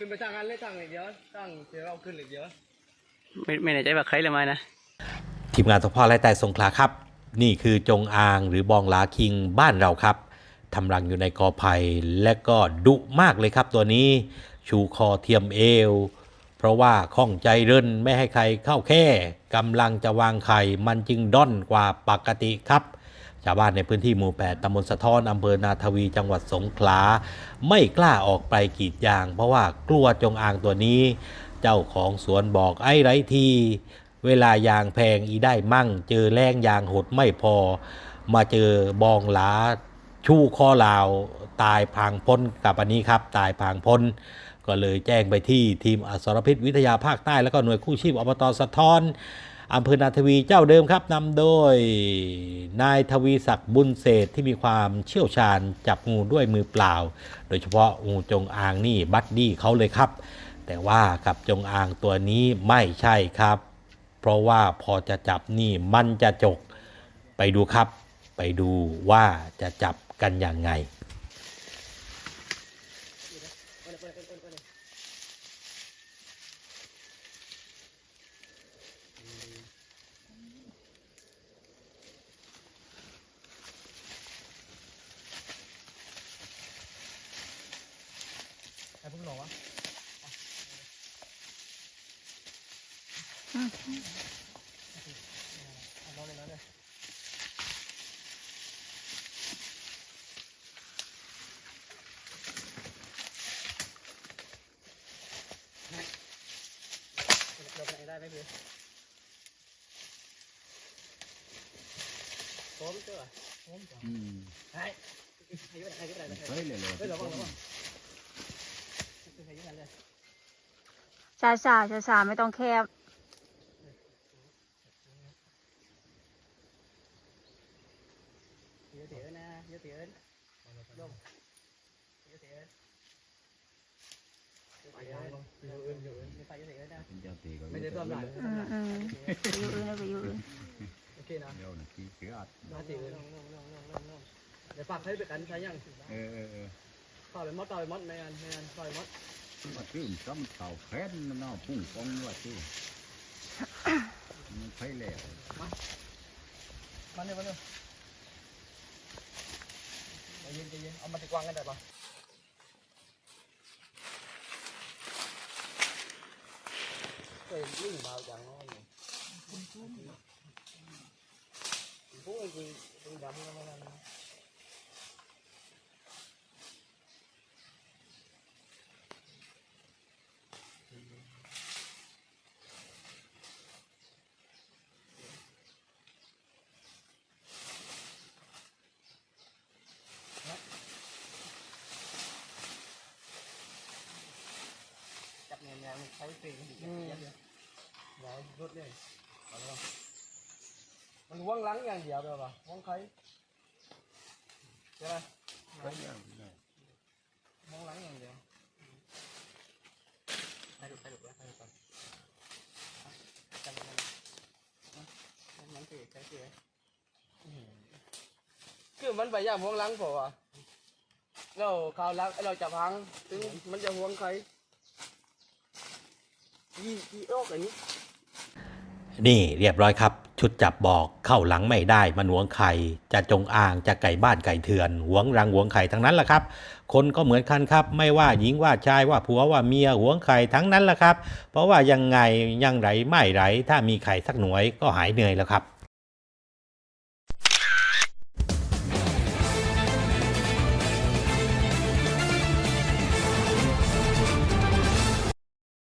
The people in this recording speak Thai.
ขึ้นไปทางนั้นเลยทางเดียวตั้งเดี๋ยวเราขึ้นเลยเดียวไม่ไม่แน่ใจว่าใครเลยมานะทีมงานทพไล่แต่สงขลาครับ นี่คือจงอางหรือบองหลาคิงบ้านเราครับทำรังอยู่ในกอไผ่และก็ดุมากเลยครับตัวนี้ ชูคอเทียมเอว เพราะว่าข้องใจเรินไม่ให้ใครเข้าแค่กำลังจะวางไข่มันจึงด้อนกว่าปกติครับ ชาวบ้านในพื้นที่หมู่ 8ตำบลสะท้อนอำเภอนาทวีจังหวัดสงขลา ไม่กล้าออกไปกรีดยาง เพราะว่ากลัวจงอางตัวนี้ เจ้าของสวนบอกไอ้ไรทีเวลายางแพงอีได้มั่ง เจอแรงยางหดไม่พอ มาเจอบองหลาชูข้อลาว ตายพางพ้นกับอันนี้ครับ ตายพางพ้น ก็เลยแจ้งไปที่ทีมอสรพิษวิทยาภาคใต้ แล้วก็หน่วยกู้ชีพอบตสะท้อน อำเภอนาทวีเจ้าเดิมครับนำโดยนายทวีศักดิ์บุญเศษที่มีความเชี่ยวชาญจับงูด้วยมือเปล่า โดยเฉพาะงูจงอางนี่บัดดี้เขาเลยครับ แต่ว่ากับจงอางตัวนี้ไม่ใช่ครับ เพราะว่าพอจะจับนี่มันจะจกไปดูครับ ไปดูว่าจะจับกันอย่างไง ไอ้พวกหนอวะเอาน้องเลยนะเนี่ยเราไปได้ไหมพี่พร้อมเจ้าพร้อมจ้ะอืมไอ้ไอ้ก็ได้ไอ้ก็ได้เฮ้ยเลยเลยเฮ้ยระวังระวังไอ้ก็ได้เลยชาชาชาชาไม่ต้องแคบเยอะเถียนะเยอะเถียนลงเยอะเถือยู่อื่นไม่ไปเยอะเถียนนะเป็นเจ้าตีก็ไม่ได้ต้อมหลายอืมอืมไปอยู่อื่นนะไปอยู่อื่นโอเคนะเดี๋ยวนะที่เสืออัดมาตีอื่นเดี๋ยวฝากใช้ไปกันใช้ยังเออเออเออ ต่อไปมดต่อไปมดไม่งานไม่งานต่อยมดมาตื้มซ้ำเข่าแค้นมันเอาพุ่งปองว่าที่มันไฟแล้วมาเนี่ยมาเนี่ยใจเย็นใจเย็นเอามาติดวางกันได้ปะเคยยิ่งเบาจังเลยพวกไอ้จริงจริงดำก็ไม่นั่น จับเงี้ยเงี้ย ใช้เฟรมดีเงี้ยเงี้ยเดี๋ยวรถเลยเอาละมันว่างหลังอย่างเดียวเลยป่ะว่างใครใช่ไหมไฟแล้วว่างหลังอย่างเดียวไปดูไปดูไปดูก่อนจับมันมันมันเสียใช้เสียคือมันไปย่างห่วงหลังผมอะเราข่าวหลังเราจะพังถึงมันจะห่วงใคร ยีกีโรคอันนี้ นี่เรียบร้อยครับ ชุดจับบอกเข้าหลังไม่ได้มันหวงไข่จะจงอางจะไก่บ้านไก่เถื่อนหวงรังหวงไข่ทั้งนั้นแหละครับ คนก็เหมือนกันครับ ไม่ว่าหญิงว่าชายว่าผัวว่าเมียหวงไข่ทั้งนั้นแหละครับ เพราะว่ายังไงยังไรไม่ไรถ้ามีไข่สักหน่วยก็หายเหนื่อยแล้วครับ